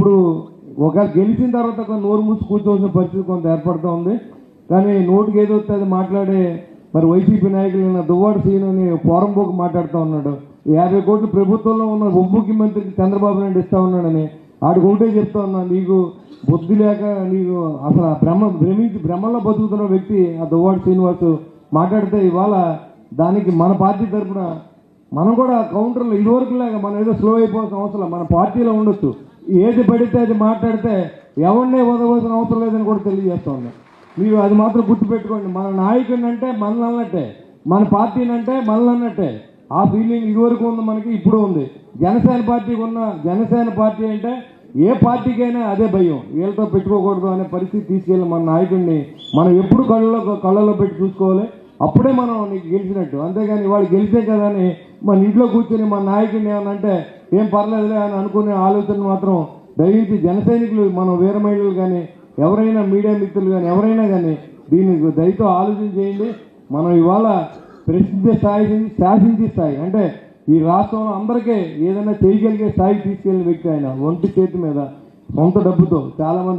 ఇప్పుడు ఒక గెలిచిన తర్వాత ఒక నోరు మూసి కూర్చోవలసిన పరిస్థితి కొంత ఏర్పడుతూ ఉంది. కానీ నోటికి ఏదో అది మాట్లాడే మరి వైసీపీ నాయకులు దువ్వాడు సీన్ అని పోరంబోకు మాట్లాడుతూ ఉన్నాడు. యాభై కోట్లు ప్రభుత్వంలో ఉన్న ఉప ముఖ్యమంత్రికి చంద్రబాబు నాయుడు ఇస్తా ఉన్నాడని ఆడికి ఒకటే చెప్తా ఉన్నా నీకు బుద్ధి లేక నీకు అసలు బ్రహ్మ భ్రమ భ్రమించి భ్రమలో బతుకుతున్న వ్యక్తి ఆ దువ్వాడు శ్రీనివాసు మాట్లాడితే ఇవాళ దానికి మన పార్టీ తరఫున మనం కూడా కౌంటర్లో ఇదివరకు లేక మనం ఏదో స్లో అయిపోవాల్సిన అవసరం మన పార్టీలో ఉండొచ్చు. ఏది పడితే అది మాట్లాడితే ఎవరినే వదవలసిన అవసరం లేదని కూడా తెలియజేస్తా ఉన్నాం మీరు అది మాత్రం గుర్తుపెట్టుకోండి మన నాయకుడిని అంటే మనల్ని అన్నట్టే మన పార్టీని అంటే మనల్ని అన్నట్టే. ఆ ఫీలింగ్ ఇదివరకు ఉంది మనకి ఇప్పుడు ఉంది. జనసేన పార్టీకి ఉన్న జనసేన పార్టీ అంటే ఏ పార్టీకైనా అదే భయం. వీళ్ళతో పెట్టుకోకూడదు అనే పరిస్థితి తీసుకెళ్ళి మన నాయకుడిని మనం ఎప్పుడు కళ్ళలో కళ్ళలో పెట్టి చూసుకోవాలి. అప్పుడే మనం నీకు గెలిచినట్టు. అంతేగాని వాళ్ళు గెలిచే కదా అని మన ఇంట్లో కూర్చొని మన నాయకుడిని ఏమన్నా అంటే ఏం పర్లేదులే అని అనుకునే ఆలోచన మాత్రం దయచేసి జనసైనికులు మన వీర మహిళలు కానీ ఎవరైనా మీడియా మిత్రులు కానీ ఎవరైనా కానీ దీనికి దయతో ఆలోచన చేయండి. మనం ఇవాళ ప్రసిద్ధ స్థాయి శాసించి శాసించే స్థాయి అంటే ఈ రాష్ట్రంలో అందరికీ ఏదైనా చేయగలిగే స్థాయికి తీసుకెళ్ళిన వ్యక్తి ఆయన ఒంటి చేతి మీద సొంత డబ్బుతో చాలామంది